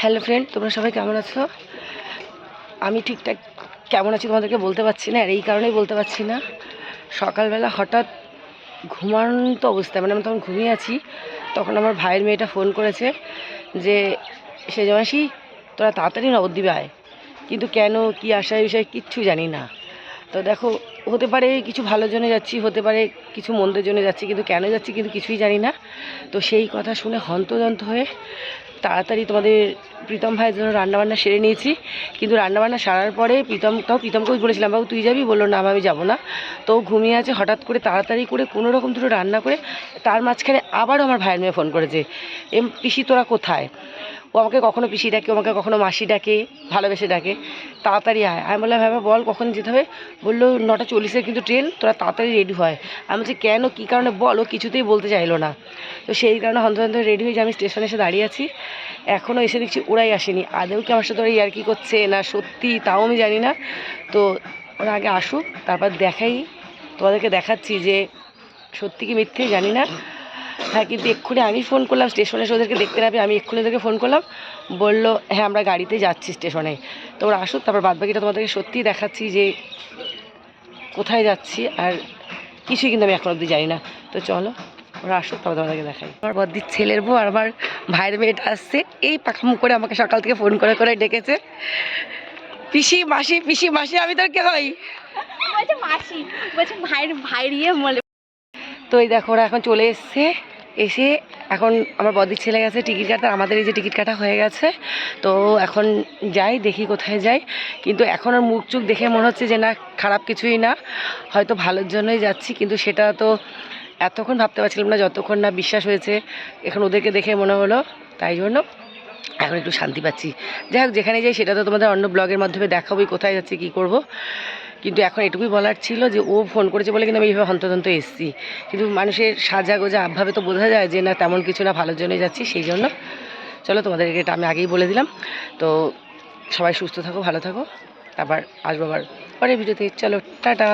Hello friend তোমরা সবাই কেমন আছো? আমি ঠিকঠাক কেমন আছি তোমাদেরকে বলতে পারছি না, আর এই কারণেই বলতে পারছি না। সকালবেলা হঠাৎ ঘুমান্ত অবস্থায় মানে আমি তখন ঘুমিয়ে আছি, তখন আমার ভাইয়ের মেয়েটা ফোন করেছে যে, সে জমাসি তোরা তাড়াতাড়ি নবদ্বীপে আয়। কিন্তু কেন, কি আসার বিষয়ে, কিচ্ছু জানি না। তো দেখো, হতে পারে কিছু ভালোর জন্য যাচ্ছি, হতে পারে কিছু মন্দের জন্য যাচ্ছি, কিন্তু কেন যাচ্ছি কিন্তু কিছুই জানি না। তো সেই কথা শুনে হন্তদন্ত হয়ে তাড়াতাড়ি তোমাদের প্রীতম ভাইয়ের জন্য রান্নাবান্না সেরে নিয়েছি। কিন্তু রান্নাবান্না সারার পরে প্রীতম তাও প্রীতমকেও বলেছিলাম, বাবু, তুই যাবি? বলল, না আমি যাব না। তো ঘুমিয়ে আছে, হঠাৎ করে তাড়াতাড়ি করে কোনো রকম দুটো রান্না করে তার মাঝখানে আবারও আমার ভাইয়ের মেয়ে ফোন করেছে, এম, পিসি, তোরা কোথায়? ও আমাকে কখনো পিসি ডাকে আমাকে কখনো মাসি ডাকে, ভালোবেসে ডাকে। তাড়াতাড়ি আয়। আমি বললাম হ্যাঁ বল, কখন যেতে হবে? বলল, নটা চল্লিশের কিন্তু ট্রেন, তোরা তাড়াতাড়ি রেডি হয়। আমি বলছি, কেন? কী কারণে? বল, ও কিছুতেই বলতে চাইলো না। তো সেই কারণে হন্তদন্ত রেডি হয়ে যে আমি স্টেশনে এসে দাঁড়িয়ে আছি। এখনও এসে দেখছি ওরাই আসেনি। আদেও কি আমার সাথে ওরা ইয়ার্কি করছে না সত্যি তাও আমি জানি না। তো ওরা আগে আসুক, তারপর দেখাই। তোমাদেরকে দেখাচ্ছি যে সত্যি কি মিথ্যে জানি না। হ্যাঁ কিন্তু এক্ষুনি আমি ফোন করলাম স্টেশনে এসে ওদেরকে দেখতে না আমি এক্ষুনি ওদেরকে ফোন করলাম বলল হ্যাঁ আমরা গাড়িতে যাচ্ছি স্টেশনে তো ওরা আসুক তারপর বাদ বাকিটা তোমাদেরকে সত্যিই দেখাচ্ছি যে কোথায় যাচ্ছি আর কিছুই কিন্তু আমি এখন অবধি জানি না। তো চলো ওরা আসুক তারপর তোমাদেরকে দেখাই। আমার বদ্দির ছেলের বউ আর আমার ভাইয়ের মেয়েটা আসছে এই পাখামু করে আমাকে সকাল থেকে ফোন করে করে ডেকেছে। পিসি মাসি পিসি মাসি আমি তোর কে হই? মাসি বলছে ভাইয়ের ভাইয়ের ইয়ে বলে। তো এই দেখো ওরা এখন চলে এসছে। এসে এখন আমার বদির ছেলে গেছে টিকিট কাটা আমাদের এই যে টিকিট কাটা হয়ে গেছে, তো এখন যাই, দেখি কোথায় যাই। কিন্তু এখন আর মুখ চুখ দেখে মনে হচ্ছে যে না, খারাপ কিছুই না। হয়তো ভালোর জন্যই যাচ্ছি, কিন্তু সেটা তো এতক্ষণ ভাবতে পারছিলাম না, যতক্ষণ না বিশ্বাস হয়েছে, এখন ওদেরকে দেখে মনে হলো, তাই জন্য এখন একটু শান্তি পাচ্ছি। যাই হোক, যেখানে যাই, সেটা তো তোমাদের অন্য ব্লগের মাধ্যমে দেখাবোই, কোথায় যাচ্ছি, কী করব। কিন্তু এখন এটুকুই বলার ছিল যে ও ফোন করেছে বলে কিন্তু আমি এইভাবে হন্তদন্ত এসেছি। কিন্তু মানুষের সাজা গোজা আবভাবে তো বোঝা যায় যে না, তেমন কিছু না, ভালোর জন্যই যাচ্ছি, সেই জন্য। চলো তোমাদেরকে এটা আমি আগেই বলে দিলাম। তো সবাই সুস্থ থাকো, ভালো থাকো। তারপর আসব আবার পরের ভিডিওতে চলো, টাটা।